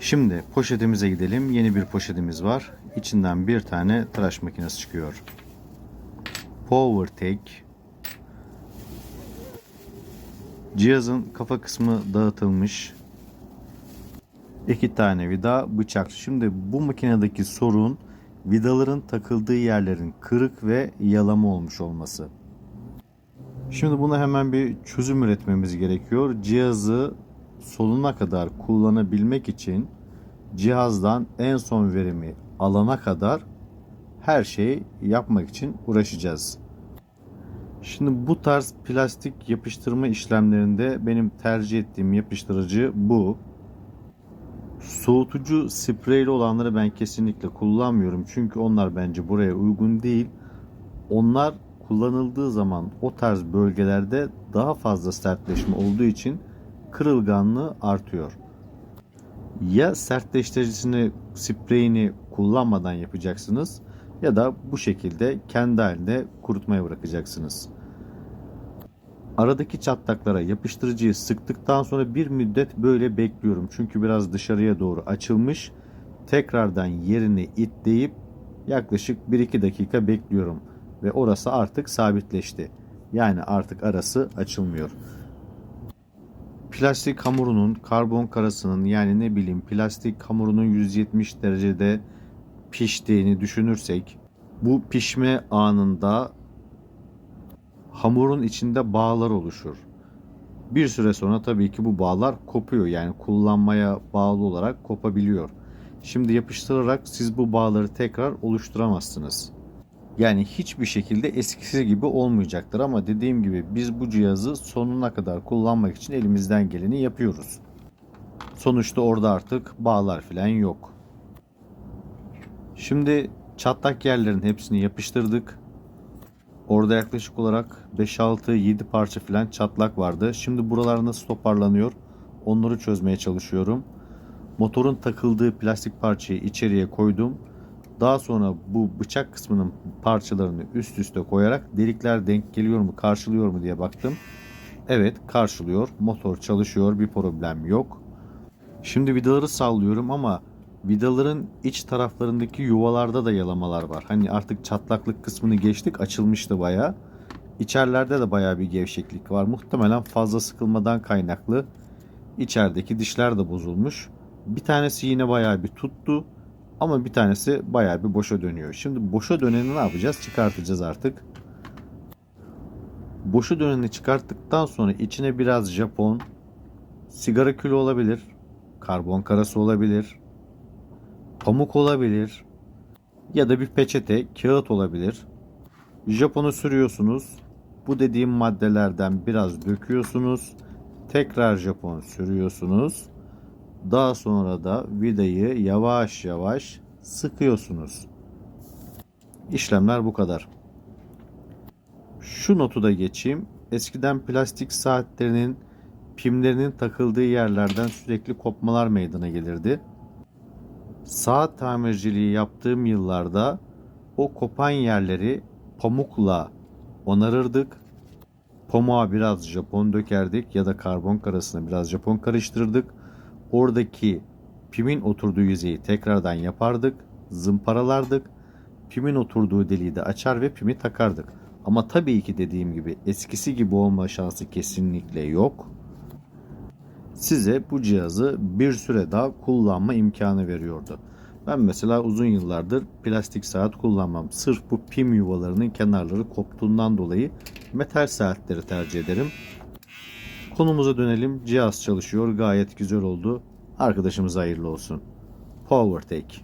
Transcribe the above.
Şimdi poşetimize gidelim. Yeni bir poşetimiz var. İçinden bir tane tıraş makinesi çıkıyor. PowerTech. Cihazın kafa kısmı dağıtılmış. İki tane vida, bıçak. Şimdi bu makinedeki sorun vidaların takıldığı yerlerin kırık ve yalama olmuş olması. Şimdi buna hemen bir çözüm üretmemiz gerekiyor. Cihazı sonuna kadar kullanabilmek için cihazdan en son verimi alana kadar her şeyi yapmak için uğraşacağız. Şimdi bu tarz plastik yapıştırma işlemlerinde benim tercih ettiğim yapıştırıcı bu. Soğutucu spreyli olanları ben kesinlikle kullanmıyorum. Çünkü onlar bence buraya uygun değil. Onlar kullanıldığı zaman o tarz bölgelerde daha fazla sertleşme olduğu için kırılganlığı artıyor. Ya sertleştiricisini, spreyini kullanmadan yapacaksınız ya da bu şekilde kendi halinde kurutmaya bırakacaksınız. Aradaki çatlaklara yapıştırıcıyı sıktıktan sonra bir müddet böyle bekliyorum. Çünkü biraz dışarıya doğru açılmış. Tekrardan yerini itleyip yaklaşık 1-2 dakika bekliyorum. Ve orası artık sabitleşti. Yani artık arası açılmıyor. Plastik hamurunun karbon karasının yani ne bileyim plastik hamurunun 170 derecede piştiğini düşünürsek bu pişme anında hamurun içinde bağlar oluşur. Bir süre sonra tabii ki bu bağlar kopuyor. Yani kullanmaya bağlı olarak kopabiliyor. Şimdi yapıştırarak siz bu bağları tekrar oluşturamazsınız. Yani hiçbir şekilde eskisi gibi olmayacaktır ama dediğim gibi biz bu cihazı sonuna kadar kullanmak için elimizden geleni yapıyoruz. Sonuçta orada artık bağlar falan yok. Şimdi çatlak yerlerin hepsini yapıştırdık. Orada yaklaşık olarak 5-6-7 parça falan çatlak vardı. Şimdi buralar nasıl toparlanıyor? Onları çözmeye çalışıyorum. Motorun takıldığı plastik parçayı içeriye koydum. Daha sonra bu bıçak kısmının parçalarını üst üste koyarak delikler denk geliyor mu, karşılıyor mu diye baktım. Evet, karşılıyor. Motor çalışıyor, bir problem yok. Şimdi vidaları sallıyorum ama vidaların iç taraflarındaki yuvalarda da yalamalar var. Hani artık çatlaklık kısmını geçtik, açılmıştı baya. İçerilerde de baya bir gevşeklik var. Muhtemelen fazla sıkılmadan kaynaklı. İçerideki dişler de bozulmuş. Bir tanesi yine baya bir tuttu. Ama bir tanesi bayağı bir boşa dönüyor. Şimdi boşa döneni ne yapacağız? Çıkartacağız artık. Boşa döneni çıkarttıktan sonra içine biraz Japon, sigara külü olabilir, karbon karası olabilir, pamuk olabilir ya da bir peçete, kağıt olabilir. Japon'u sürüyorsunuz. Bu dediğim maddelerden biraz döküyorsunuz. Tekrar Japon sürüyorsunuz. Daha sonra da vidayı yavaş yavaş sıkıyorsunuz. İşlemler bu kadar. Şu notu da geçeyim. Eskiden plastik saatlerinin pimlerinin takıldığı yerlerden sürekli kopmalar meydana gelirdi. Saat tamirciliği yaptığım yıllarda o kopan yerleri pamukla onarırdık. Pamuğa biraz Japon dökerdik ya da karbon karasına biraz Japon karıştırırdık oradaki pimin oturduğu yüzeyi tekrardan yapardık, zımparalardık. Pimin oturduğu deliği de açar ve pimi takardık. Ama tabii ki dediğim gibi eskisi gibi olma şansı kesinlikle yok. Size bu cihazı bir süre daha kullanma imkanı veriyordu. Ben mesela uzun yıllardır plastik saat kullanmam. Sırf bu pim yuvalarının kenarları koptuğundan dolayı metal saatleri tercih ederim. Konumuza dönelim. Cihaz çalışıyor. Gayet güzel oldu. Arkadaşımıza hayırlı olsun. PowerTech.